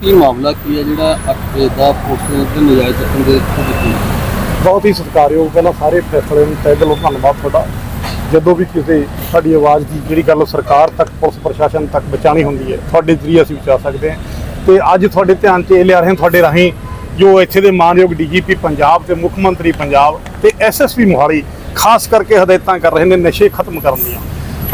ਕੀ ਮਾਮਲਾ ਕੀ ਹੈ ਜਿਹੜਾ ਅੱਗੇ ਦਾ ਪੁਲਿਸ ਤੇ ਨਜਾਇਜ਼ ਚੱਕਣ ਦੇ ਦਿੱਤੀ ਬਹੁਤ ਹੀ ਸਤਿਕਾਰਯੋਗ ਪਹਿਲਾਂ ਸਾਰੇ ਫੈਸਲੇ ਨੂੰ ਤਹਿ ਦਿਲੋਂ ਧੰਨਵਾਦ ਤੁਹਾਡਾ। ਜਦੋਂ ਵੀ ਕਿਸੇ ਸਾਡੀ ਆਵਾਜ਼ ਦੀ ਜਿਹੜੀ ਗੱਲ ਸਰਕਾਰ ਤੱਕ, ਪੁਲਿਸ ਪ੍ਰਸ਼ਾਸਨ ਤੱਕ ਪਹੁੰਚਾਣੀ ਹੁੰਦੀ ਹੈ, ਤੁਹਾਡੇ ਜ਼ਰੀਏ ਅਸੀਂ ਪਹੁੰਚਾ ਸਕਦੇ ਹਾਂ। ਤੇ ਅੱਜ ਤੁਹਾਡੇ ਧਿਆਨ 'ਚ ਇਹ ਲਿਆ ਰਹੇ ਹਾਂ ਤੁਹਾਡੇ ਰਾਹੀਂ ਜੋ ਇੱਥੇ ਦੇ ਮਾਨਯੋਗ ਡੀਜੀਪੀ ਪੰਜਾਬ ਤੇ ਮੁੱਖ ਮੰਤਰੀ ਪੰਜਾਬ ਤੇ ਐਸਐਸਪੀ ਮੋਹਾਲੀ, ਖਾਸ ਕਰਕੇ ਹਦਾਇਤਾਂ ਕਰ ਰਹੇ ਨੇ, ਨਸ਼ੇ ਖਤਮ ਕਰਨ ਦੀਆਂ।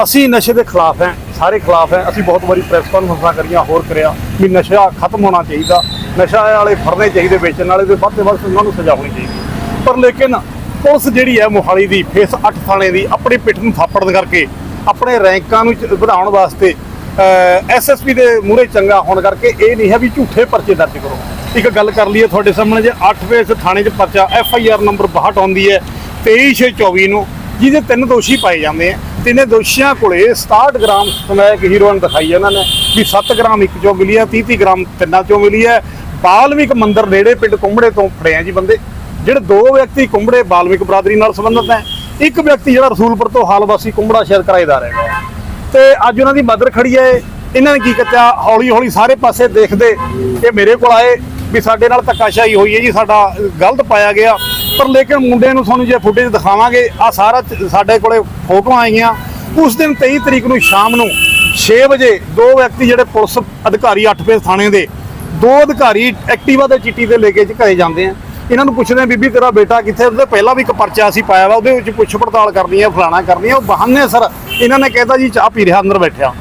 ਅਸੀਂ ਨਸ਼ੇ ਦੇ ਖਿਲਾਫ ਹੈ। ਸਾਰੇ ਖਿਲਾਫ ਹੈ। ਅਸੀਂ ਬਹੁਤ ਵਾਰੀ ਪ੍ਰੈਸ ਕਾਨਫਰੰਸਾਂ ਕਰੀਆਂ, ਹੋਰ ਕਰਿਆ ਵੀ ਨਸ਼ਾ ਖਤਮ ਹੋਣਾ ਚਾਹੀਦਾ। ਨਸ਼ਾ ਵਾਲੇ ਫੜਨੇ ਚਾਹੀਦੇ, ਵੇਚਣ ਵਾਲੇ ਦੇ ਵੱਧ ਤੋਂ ਵੱਧ ਉਹਨਾਂ ਨੂੰ ਸਜ਼ਾ ਹੋਣੀ ਚਾਹੀਦੀ ਪਰ ਲੇਕਿਨ ਪੁਲਿਸ ਜਿਹੜੀ ਹੈ ਮੋਹਾਲੀ ਦੀ, ਫੇਸ 8 ਥਾਣੇ ਦੀ, ਆਪਣੀ ਪਿੱਠ ਨੂੰ ਥਾਪੜਨ ਕਰਕੇ, ਆਪਣੇ ਰੈਂਕਾਂ ਨੂੰ ਵਧਾਉਣ ਵਾਸਤੇ ਐਸਐਸਪੀ ਦੇ ਮੂਹਰੇ ਚੰਗਾ ਹੋਣ ਕਰਕੇ ਇਹ ਨਹੀਂ ਹੈ ਵੀ ਝੂਠੇ ਪਰਚੇ ਦਰਜ ਕਰੋ। ਇੱਕ ਗੱਲ ਕਰ ਲਈਏ ਤੁਹਾਡੇ ਸਾਹਮਣੇ ਜੇ 8 ਫੇਸ ਥਾਣੇ 'ਚ ਪਰਚਾ, ਐਫ ਆਈ ਆਰ ਨੰਬਰ 62 ਆਉਂਦੀ ਹੈ 23/24 ਨੂੰ, ਜਿਹਦੇ ਤਿੰਨ ਦੋਸ਼ੀ ਪਾਏ ਜਾਂਦੇ ਆ। ਤਿੰਨੇ ਦੋਸ਼ੀਆਂ ਕੋਲੇ 67 ਗ੍ਰਾਮ ਸਮੈਕ ਹੀਰੋਇਨ ਦਿਖਾਈ ਹੈ ਉਹਨਾਂ ਨੇ ਵੀ 7 ਗ੍ਰਾਮ ਇੱਕ ਚੋਂ ਮਿਲੀ ਹੈ 30 30 ਗ੍ਰਾਮ ਤਿੰਨਾਂ ਚੋਂ ਮਿਲੀ ਹੈ। ਬਾਲਮਿਕ ਮੰਦਰ ਨੇੜੇ ਪਿੰਡ ਕੁੰਬੜੇ ਤੋਂ ਫੜੇ ਆ ਜੀ ਬੰਦੇ। ਜਿਹੜੇ ਦੋ ਵਿਅਕਤੀ ਕੁੰਬੜੇ ਬਾਲਮਿਕ ਬਰਾਦਰੀ ਨਾਲ ਸੰਬੰਧਿਤ ਹੈ। ਇੱਕ ਵਿਅਕਤੀ ਜਿਹੜਾ ਰਸੂਲਪੁਰ ਤੋਂ ਹਾਲ ਵਾਸੀ ਕੁੰਬੜਾ ਸ਼ਹਿਰ ਕਿਰਾਏਦਾਰ ਹੈਗਾ ਤੇ ਅੱਜ ਉਹਨਾਂ ਦੀ ਮਦਰ ਖੜੀ ਹੈ। ਇਹਨਾਂ ਨੇ ਕੀ ਕੀਤਾ? ਹੌਲੀ ਹੌਲੀ ਸਾਰੇ ਪਾਸੇ ਦੇਖਦੇ ਇਹ ਮੇਰੇ ਕੋਲ ਆਏ ਵੀ ਸਾਡੇ ਨਾਲ ਧੱਕਾਸ਼ਾਹੀ ਹੋਈ ਹੈ ਜੀ, ਸਾਡਾ ਗਲਤ ਪਾਇਆ ਗਿਆ। ਪਰ ਲੇਕਿਨ ਮੁੰਡੇ ਨੂੰ ਤੁਹਾਨੂੰ ਜੇ ਫੁਟੇਜ ਦਿਖਾਵਾਂਗੇ ਆ ਸਾਰਾ ਸਾਡੇ ਕੋਲੇ ਫੋਟੋਆਂ ਆਈਆਂ। ਉਸ ਦਿਨ 23 ਤਰੀਕ ਨੂੰ ਸ਼ਾਮ ਨੂੰ 6 ਵਜੇ ਦੋ ਵਿਅਕਤੀ ਜਿਹੜੇ ਪੁਲਿਸ ਅਧਿਕਾਰੀ 8 ਫੇਸ ਥਾਣੇ ਦੇ, ਦੋ ਅਧਿਕਾਰੀ ਐਕਟਿਵਾ ਦੇ ਚਿੱਟੀ ਤੇ ਲੈ ਕੇ ਘਰੇ ਜਾਂਦੇ ਆ। ਇਹਨਾਂ ਨੂੰ ਪੁੱਛਦੇ ਆ, ਬੀਬੀ, ਤੇਰਾ ਬੇਟਾ ਕਿੱਥੇ? ਉਹਦੇ ਪਹਿਲਾਂ ਵੀ ਇੱਕ ਪਰਚਾ ਅਸੀਂ ਪਾਇਆ ਵਾ, ਉਹਦੇ ਵਿੱਚ ਪੁੱਛ ਪੜਤਾਲ ਕਰਨੀ ਹੈ ਫਲਾਣਾ ਕਰਨੀ ਹੈ ਉਹ ਬਹਾਨੇ ਸਰ ਇਹਨਾਂ ਨੇ ਕਹਿਤਾ ਜੀ, ਚਾਹ ਪੀ ਰਿਹਾ ਅੰਦਰ ਬੈਠਿਆ।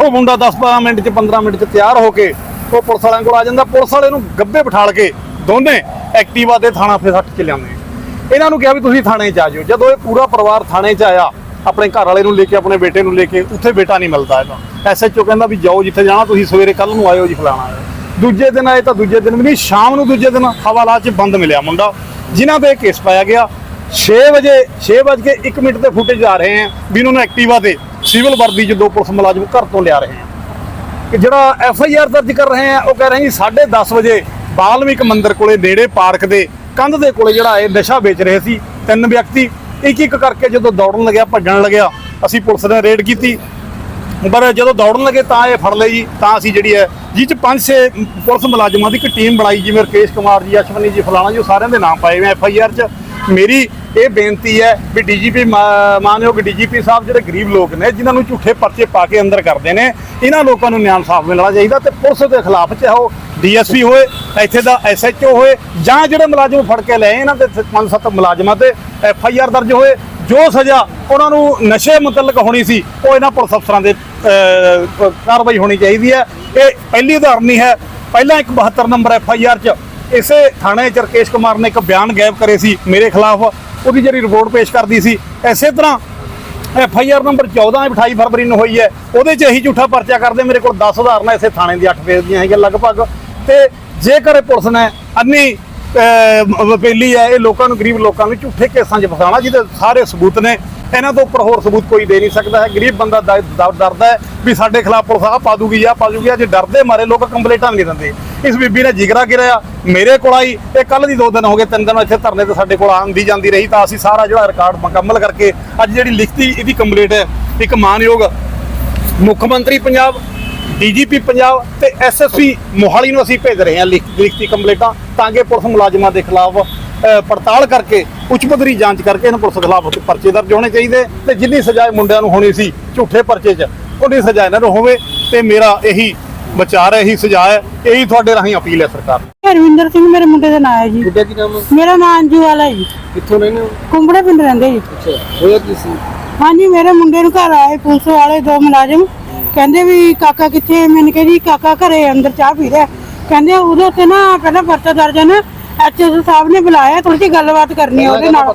ਉਹ ਮੁੰਡਾ 10-15 ਮਿੰਟ ਚ 15 ਮਿੰਟ ਚ ਤਿਆਰ ਹੋ ਕੇ ਉਹ ਪੁਲਿਸ ਵਾਲਿਆਂ ਕੋਲ ਆ ਜਾਂਦਾ। ਪੁਲਿਸ ਵਾਲੇ ਨੂੰ ਗੱਬੇ ਬਿਠਾਲ ਕੇ ਦੋਨੇ ਐਕਟਿਵਾ ਤੇ ਥਾਣਾ ਫੇਰ ਸੱਟ ਚ ਲਿਆਉਂਦੇ ਇਹਨਾਂ ਨੂੰ ਕਿਹਾ ਵੀ ਤੁਸੀਂ ਥਾਣੇ ਚ ਆ ਜਾਓ। ਜਦੋਂ ਇਹ ਪੂਰਾ ਪਰਿਵਾਰ ਥਾਣੇ ਚ ਆਇਆ, ਆਪਣੇ ਘਰ ਵਾਲੇ ਨੂੰ ਲੈ ਕੇ, ਆਪਣੇ ਬੇਟੇ ਨੂੰ ਲੈ ਕੇ, ਉੱਥੇ ਬੇਟਾ ਨਹੀਂ ਮਿਲਦਾ ਇਹਦਾ। ਐਸਐਚਓ ਕਹਿੰਦਾ ਵੀ ਜਾਓ ਜਿੱਥੇ ਜਾਣਾ, ਤੁਸੀਂ ਸਵੇਰੇ ਕੱਲ ਨੂੰ ਆਇਓ ਜੀ ਫਲਾਣਾ ਆਇਓ। ਦੂਜੇ ਦਿਨ ਆਏ ਤਾਂ ਦੂਜੇ ਦਿਨ ਵੀ ਨਹੀਂ, ਸ਼ਾਮ ਨੂੰ ਦੂਜੇ ਦਿਨ ਹਵਾਲਾ 'ਚ ਬੰਦ ਮਿਲਿਆ ਮੁੰਡਾ। ਜਿਨ੍ਹਾਂ ਤੇ ਕੇਸ ਪਾਇਆ ਗਿਆ 6 ਵਜੇ 6 ਵਜੇ ਕੇ 1 ਮਿੰਟ ਤੇ ਫੁਟੇਜ ਆ ਰਹੇ ਹੈ ਵੀ ਇਹਨਾਂ ਨੂੰ ਐਕਟਿਵਾ ਤੇ ਸਿਵਲ ਵਰਦੀ 'ਚ ਦੋ ਪੁਲਿਸ ਮੁਲਾਜ਼ਮ ਘਰ ਤੋਂ ਲਿਆ ਰਹੇ ਹੈ ਕਿ ਜਿਹੜਾ ਐਫ ਆਈ ਆਰ ਦਰਜ ਕਰ ਰਹੇ ਆ, ਉਹ ਕਹਿ ਰਹੇ ਜੀ 10:30 ਵਜੇ ਬਾਲਮਿਕ ਮੰਦਿਰ ਕੋਲੇ ਨੇੜੇ ਪਾਰਕ ਦੇ ਕੰਧ ਦੇ ਕੋਲੇ ਜਿਹੜਾ ਇਹ ਨਸ਼ਾ ਵੇਚ ਰਹੇ ਸੀ, ਤਿੰਨ ਵਿਅਕਤੀ ਇੱਕ ਇੱਕ ਕਰਕੇ ਜਦੋਂ ਦੌੜਨ ਲੱਗਿਆ, ਭੱਜਣ ਲੱਗਿਆ, ਅਸੀਂ ਪੁਲਿਸ ਨੇ ਰੇਡ ਕੀਤੀ। ਪਰ ਜਦੋਂ ਦੌੜਨ ਲੱਗੇ ਤਾਂ ਇਹ ਫੜ ਲਏ ਜੀ, ਤਾਂ ਅਸੀਂ ਜਿਹੜੀ ਹੈ, ਜਿਹ ਚ ਪੰਜ ਛੇ ਪੁਲਿਸ ਮੁਲਾਜ਼ਮਾਂ ਦੀ ਇੱਕ ਟੀਮ ਬਣਾਈ, ਜਿਵੇਂ ਰਕੇਸ਼ ਕੁਮਾਰ ਜੀ, ਅਸ਼ਵਨੀ ਜੀ, ਫਲਾਣਾ ਜੀ, ਉਹ ਸਾਰਿਆਂ ਦੇ ਨਾਮ ਪਾਏ ਹੋਏ ਐਫ ਆਈ ਆਰ ਚ। ਮੇਰੀ ਇਹ ਬੇਨਤੀ ਹੈ ਵੀ ਡੀਜੀਪੀ ਮਾਨਯੋਗ ਡੀਜੀਪੀ ਸਾਹਿਬ ਜਿਹੜੇ ਗਰੀਬ ਲੋਕ ਨੇ, ਜਿਨ੍ਹਾਂ ਨੂੰ ਝੂਠੇ ਪਰਚੇ ਪਾ ਕੇ ਅੰਦਰ ਕਰਦੇ ਨੇ, ਇਹਨਾਂ ਲੋਕਾਂ ਨੂੰ ਨਿਆਂ ਸਾਫ਼ ਮਿਲਣਾ ਚਾਹੀਦਾ ਤੇ ਪੁਲਿਸ ਦੇ ਖਿਲਾਫ ਚਾਹੇ ਉਹ ਡੀਐਸਪੀ ਹੋਏ, ਇੱਥੇ ਦਾ ਐਸਐਚਓ ਹੋਏ, ਜਾਂ ਜਿਹੜੇ ਮੁਲਾਜ਼ਮ ਫੜ ਕੇ ਲਏ, ਇਹਨਾਂ ਦੇ ਪੰਜ ਸੱਤ ਮੁਲਾਜ਼ਮਾਂ ਤੇ ਐਫ ਆਈ ਆਰ ਦਰਜ ਹੋਏ, ਜੋ ਸਜ਼ਾ ਉਹਨਾਂ ਨੂੰ ਨਸ਼ੇ ਮੁਤਲਕ ਹੋਣੀ ਸੀ, ਉਹ ਇਹਨਾਂ ਪੁਲਿਸ ਅਫਸਰਾਂ ਦੇ ਕਾਰਵਾਈ ਹੋਣੀ ਚਾਹੀਦੀ ਹੈ। ਇਹ ਪਹਿਲੀ ਉਦਾਹਰਨ ਨਹੀਂ ਹੈ, ਪਹਿਲਾਂ ਇੱਕ 72 ਨੰਬਰ ਐਫ ਆਈ ਆਰ ਚ ਇਸੇ ਥਾਣੇ ਚ ਰਕੇਸ਼ ਕੁਮਾਰ ਨੇ ਇੱਕ ਬਿਆਨ ਗਾਇਬ ਕਰੇ ਸੀ, ਮੇਰੇ ਖਿਲਾਫ। ਉਹਦੀ ਜਿਹੜੀ ਰਿਪੋਰਟ ਪੇਸ਼ ਕਰਦੀ ਸੀ। ਐਸੇ ਤਰ੍ਹਾਂ ਐਫ ਆਈ ਆਰ ਨੰਬਰ 14 28 ਫਰਵਰੀ ਨੂੰ ਹੋਈ ਹੈ। ਉਹਦੇ 'ਚ ਇਹੀ ਝੂਠਾ ਪਰਚਾ ਕਰਦੇ ਮੇਰੇ ਕੋਲ 10 ਉਦਾਹਰਨਾਂ ਇਸੇ ਥਾਣੇ ਦੀ 8 ਪੇਜ ਦੀਆਂ ਹੈਗੀਆਂ ਲਗਭਗ। ਤੇ ਜੇਕਰ ਪੁਲਿਸ ਨੇ ਅੰਨੀ ਵਪੇਲੀ ਹੈ, ਇਹ ਲੋਕਾਂ ਨੂੰ, ਗਰੀਬ ਲੋਕਾਂ ਨੂੰ ਝੂਠੇ ਕੇਸਾਂ 'ਚ ਫਸਾਉਣਾ, ਜਿਹਦੇ ਸਾਰੇ ਸਬੂਤ ਨੇ, ਇਹਨਾਂ ਤੋਂ ਉੱਪਰ ਹੋਰ ਸਬੂਤ ਕੋਈ ਦੇ ਨਹੀਂ ਸਕਦਾ ਹੈ। ਗਰੀਬ ਬੰਦਾ ਦ- ਡਰਦਾ ਹੈ ਵੀ ਸਾਡੇ ਖਿਲਾਫ ਪੁਲਿਸ ਆ ਪਾ ਦੂਗੀ ਆ ਪਾ ਦੂਗੀ, ਅੱਜ ਡਰਦੇ ਮਾਰੇ, ਲੋਕ ਕੰਪਲੇਂਟਾਂ ਨਹੀਂ ਦਿੰਦੇ। ਇਸ ਬੀਬੀ ਨੇ ਜਿਗਰਾ ਗਿਰਿਆ। ਮੇਰੇ ਕੋਲ ਆਈ ਇਹ ਕੱਲ ਦੀ ਦੋ ਦਿਨ ਹੋ ਗਏ, ਤਿੰਨ ਦਿਨ ਇੱਥੇ ਧਰਨੇ ਤੇ ਸਾਡੇ ਕੋਲ ਆਉਂਦੀ ਜਾਂਦੀ ਰਹੀ ਤਾਂ ਅਸੀਂ ਸਾਰਾ ਜਿਹੜਾ ਰਿਕਾਰਡ ਮੁਕੰਮਲ ਕਰਕੇ ਅੱਜ ਜਿਹੜੀ ਲਿਖਤੀ ਇਹਦੀ ਕੰਪਲੀਟ ਹੈ, ਇੱਕ ਮਾਨਯੋਗ ਮੁੱਖ ਮੰਤਰੀ ਪੰਜਾਬ, ਡੀਜੀਪੀ ਪੰਜਾਬ ਤੇ ਐਸਐਸਪੀ ਮੋਹਾਲੀ ਨੂੰ ਅਸੀਂ ਭੇਜ ਰਹੇ ਹਾਂ ਲਿਖ- ਲਿਖਤੀ ਕੰਪਲੇਂਟਾਂ ਤਾਂ ਕਿ ਪੁਲਿਸ ਮੁਲਾਜ਼ਮਾਂ ਦੇ ਖਿਲਾਫ ਪੜਤਾਲ ਕਰਕੇ, ਉੱਚ ਪੱਧਰੀ ਜਾਂਚ ਕਰਕੇ ਇਹਨਾਂ ਪੁਲਿਸ ਖਿਲਾਫ ਪਰਚੇ ਦਰਜ ਹੋਣੇ ਚਾਹੀਦੇ ਤੇ ਜਿੰਨੀ ਸਜ਼ਾ ਮੁੰਡਿਆਂ ਨੂੰ ਹੋਣੀ ਸੀ ਝੂਠੇ ਪਰਚੇ 'ਚ ਉਹਦੀ ਸਜ਼ਾ ਇਹਨਾਂ ਨੂੰ ਹੋਵੇ ਤੇ ਮੇਰਾ ਇਹੀ ਵਿਚਾਰ ਹੈ ਇਹੀ ਸਜ਼ਾ ਹੈ ਇਹੀ ਤੁਹਾਡੇ ਰਾਹੀਂ ਅਪੀਲ ਹੈ ਸਰਕਾਰ ਨੂੰ। ਹਰਵਿੰਦਰ ਸਿੰਘ ਮੇਰੇ ਮੁੰਡੇ ਦਾ ਨਾਂ ਹੈ ਜੀ। ਤੁਹਾਡਾ ਕੀ ਨਾਮ ਹੈ? ਮੇਰਾ ਨਾਂ ਅੰਜੂ ਵਾਲਾ ਜੀ। ਕਿੱਥੋਂ ਰਹਿੰਦੇ ਹੋ? ਕੁੰਬੜੇ ਪਿੰਡ ਰਹਿੰਦੇ ਜੀ। ਅੱਛਾ ਹੋਇਆ ਕੀ ਸੀ? ਹਾਂਜੀ ਮੇਰੇ ਮੁੰਡੇ ਨੂੰ ਘਰ ਆਏ ਪੁਲਿਸ ਵਾਲੇ ਦੋ ਮੁਲਾਜ਼ਮ। ਕਹਿੰਦੇ ਵੀ ਕਾਕਾ ਕਿੱਥੇ ਹੈ? ਮੈंने ਕਿਹਾ ਜੀ ਕਾਕਾ ਘਰੇ ਅੰਦਰ ਚਾਹ ਪੀ ਰਿਹਾ। ਕਹਿੰਦੇ ਉਹਦੇ ਉੱਤੇ ਨਾ ਪਹਿਲਾਂ ਪਰਚਾ ਦਰਜ ਹੈ ਨਾ ਐਚਐਸ ਸਾਹਿਬ ਨੇ ਬੁਲਾਇਆ ਥੋੜੀ ਜਿਹੀ ਗੱਲਬਾਤ ਕਰਨੀ ਹੈ ਉਹਦੇ ਨਾਲ।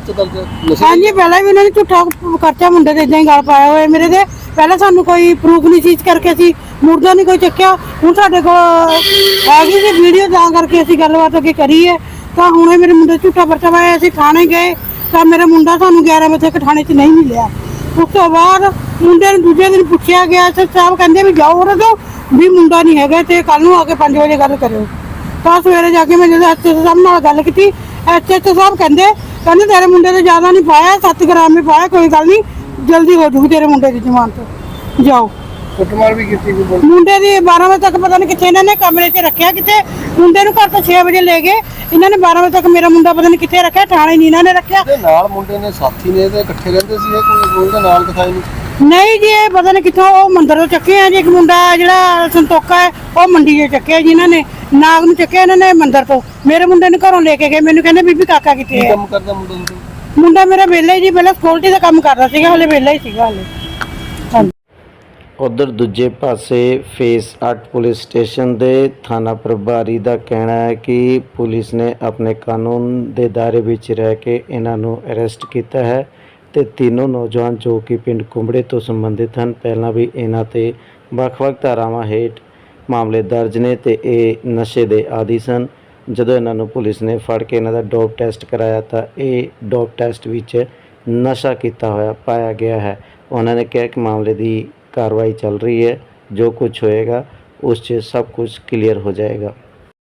ਹਾਂਜੀ ਪਹਿਲਾਂ ਵੀ ਇਹਨਾਂ ਨੇ ਝੂਠਾ ਖਰਚਾ ਮੁੰਡੇ ਦੇ ਇਦਾਂ ਹੀ ਗਲ ਪਾਇਆ ਹੋਇਆ ਮੇਰੇ ਦੇ ਪਹਿਲਾਂ ਸਾਨੂੰ ਕੋਈ ਪ੍ਰੂਫ ਨਹੀਂ ਚੀਜ਼ ਕਰਕੇ ਅਸੀਂ ਮੁਰਦਾ ਨਹੀਂ ਕੋਈ ਚੱਕਿਆ। ਹੁਣ ਸਾਡੇ ਕੋਲ ਹੈਗੀ ਸੀ ਵੀਡੀਓ ਤਾਂ ਕਰਕੇ ਅਸੀਂ ਗੱਲਬਾਤ ਅੱਗੇ ਕਰੀ ਤਾਂ ਹੁਣ ਮੇਰੇ ਮੁੰਡੇ ਝੂਠਾ ਪਰਚਾ ਪਾਇਆ, ਅਸੀਂ ਥਾਣੇ ਗਏ, ਤਾਂ ਮੇਰਾ ਮੁੰਡਾ ਸਾਨੂੰ 11 ਵਜੇ ਤੱਕ ਥਾਣੇ 'ਚ ਨਹੀਂ ਮਿਲਿਆ। ਉਸ ਤੋਂ ਬਾਅਦ ਮੁੰਡੇ ਨੂੰ ਦੂਜੇ ਦਿਨ ਪੁੱਛਿਆ ਗਿਆ ਤੇ ਸਾਹਿਬ ਕਹਿੰਦੇ ਵੀ ਜਾਓ ਉਹਦੇ ਤੋਂ, ਵੀ ਮੁੰਡਾ ਨਹੀਂ ਹੈਗਾ ਤੇ ਕੱਲ ਨੂੰ ਆ ਕੇ 5 ਵਜੇ ਗੱਲ ਕਰਿਓ। ਤਾਂ ਸਵੇਰੇ ਜਾ ਕੇ ਮੈਂ ਜਦੋਂ ਐਚਐਸ ਸਾਹਿਬ ਨਾਲ ਗੱਲ ਕੀਤੀ ਐਚਐਸ ਸਾਹਿਬ ਕਹਿੰਦੇ ਕਹਿੰਦੇ ਤੇਰੇ ਮੁੰਡੇ ਤੇ ਜ਼ਿਆਦਾ ਨਹੀਂ ਪਾਇਆ 7 ਗ੍ਰਾਮ ਹੀ ਪਾਇਆ, ਕੋਈ ਗੱਲ ਨਹੀਂ ਜਲਦੀ ਹੋ ਜੂਗੀ ਤੇਰੇ ਮੁੰਡੇ ਦੀ ਜ਼ਮਾਨਤ। ਜਾਓ। ਕੁੱਟਮਾਰ ਵੀ ਕੀਤੀ ਕੋਈ ਬੰਦੇ ਮੁੰਡੇ ਦੀ 12 ਵਜੇ ਤੱਕ ਪਤਾ ਨਹੀਂ ਕਿੱਥੇ ਇਹਨਾਂ ਨੇ ਕਮਰੇ 'ਚ ਰੱਖਿਆ ਕਿਤੇ ਮੁੰਡੇ ਨੂੰ ਘਰ ਤੋਂ 6 ਵਜੇ ਲੈ ਗਏ। ਇਹਨਾਂ ਨੇ 12 ਵਜੇ ਤੱਕ ਮੇਰਾ ਮੁੰਡਾ ਪਤਾ ਨਹੀਂ ਕਿੱਥੇ ਰੱਖਿਆ ਥਾਣੇ ਨਹੀਂ ਇਹਨਾਂ ਨੇ ਰੱਖਿਆ। ਦੇ ਨਾਲ ਮੁੰਡੇ ਨੇ ਸਾਥੀ ਨੇ ਤੇ ਇਕੱਠੇ ਰਹਿੰਦੇ ਸੀ ਇਹ ਕੋਈ ਉਹਦੇ ਨਾਲ ਦਿਖਾਈ ਨਹੀਂ ਨਹੀਂ ਜੀ ਇਹ ਪਤਾ ਨਹੀਂ ਕਿੱਥੋਂ ਉਹ ਮੰਦਰ ਤੋਂ ਚੱਕੇ ਆ ਜੀ ਇੱਕ ਮੁੰਡਾ ਜਿਹੜਾ ਸੰਤੋਖਾ ਹੈ ਉਹ ਮੰਡੀ 'ਚੋਂ ਚੱਕਿਆ ਜੀ ਇਹਨਾਂ ਨੇ। ਨਾਗ ਨੂੰ ਚੱਕਿਆ ਇਹਨਾਂ ਨੇ ਮੰਦਰ ਤੋਂ। ਮੇਰੇ ਮੁੰਡੇ ਨੂੰ ਘਰੋਂ ਲੈ ਕੇ ਗਏ ਮੈਨੂੰ ਕਹਿੰਦੇ ਬੀਬੀ ਕਾਕਾ ਕਿੱਥੇ ਕੀ ਹੈ ਕੰਮ ਕਰਦਾ ਮੁੰਡਾ ਤੁਹਾਡਾ? ਮੁੰਡਾ ਮੇਰਾ ਵਿਹਲਾ ਹੀ ਜੀ ਪਹਿਲਾਂ ਸਕਿਉਰਟੀ ਦਾ ਕੰਮ ਕਰਦਾ ਸੀਗਾ ਹਲੇ ਵਿਹਲਾ ਹੀ ਸੀਗਾ ਹਲੇ। ਉਧਰ ਦੂਜੇ ਪਾਸੇ ਫੇਸ 8 ਪੁਲਿਸ ਸਟੇਸ਼ਨ ਦੇ ਥਾਣਾ ਪ੍ਰਭਾਰੀ ਦਾ ਕਹਿਣਾ ਹੈ ਕਿ ਪੁਲਿਸ ਨੇ ਆਪਣੇ ਕਾਨੂੰਨ ਦੇ ਦਾਇਰੇ ਵਿੱਚ ਰਹਿ ਕੇ ਇਹਨਾਂ ਨੂੰ ਅਰੈਸਟ ਕੀਤਾ ਹੈ ਤੇ ਤਿੰਨੋਂ ਨੌਜਵਾਨ ਜੋ ਕਿ ਪਿੰਡ ਕੁੰਬੜੇ ਤੋਂ ਸੰਬੰਧਿਤ ਹਨ, ਪਹਿਲਾਂ ਵੀ ਇਹਨਾਂ ਤੇ ਵੱਖ-ਵੱਖ ਧਾਰਾਵਾਂ ਹੇਠ ਮਾਮਲੇ ਦਰਜ ਨੇ ਤੇ ਇਹ ਨਸ਼ੇ ਦੇ ਆਦੀ ਸਨ। ਜਦੋਂ ਇਹਨਾਂ ਨੂੰ ਪੁਲਿਸ ਨੇ ਫੜ ਕੇ ਇਹਨਾਂ ਦਾ ਡੋਪ ਟੈਸਟ ਕਰਾਇਆ ਤਾਂ ਇਹ ਡੋਪ ਟੈਸਟ ਵਿੱਚ ਨਸ਼ਾ ਕੀਤਾ ਹੋਇਆ ਪਾਇਆ ਗਿਆ ਹੈ। ਉਹਨਾਂ ਨੇ ਕਿਹਾ ਕਿ ਮਾਮਲੇ ਦੀ ਕਾਰਵਾਈ ਚੱਲ ਰਹੀ ਹੈ ਜੋ ਕੁਝ ਹੋਏਗਾ ਉਸ 'ਚ ਸਭ ਕੁਝ ਕਲੀਅਰ ਹੋ ਜਾਏਗਾ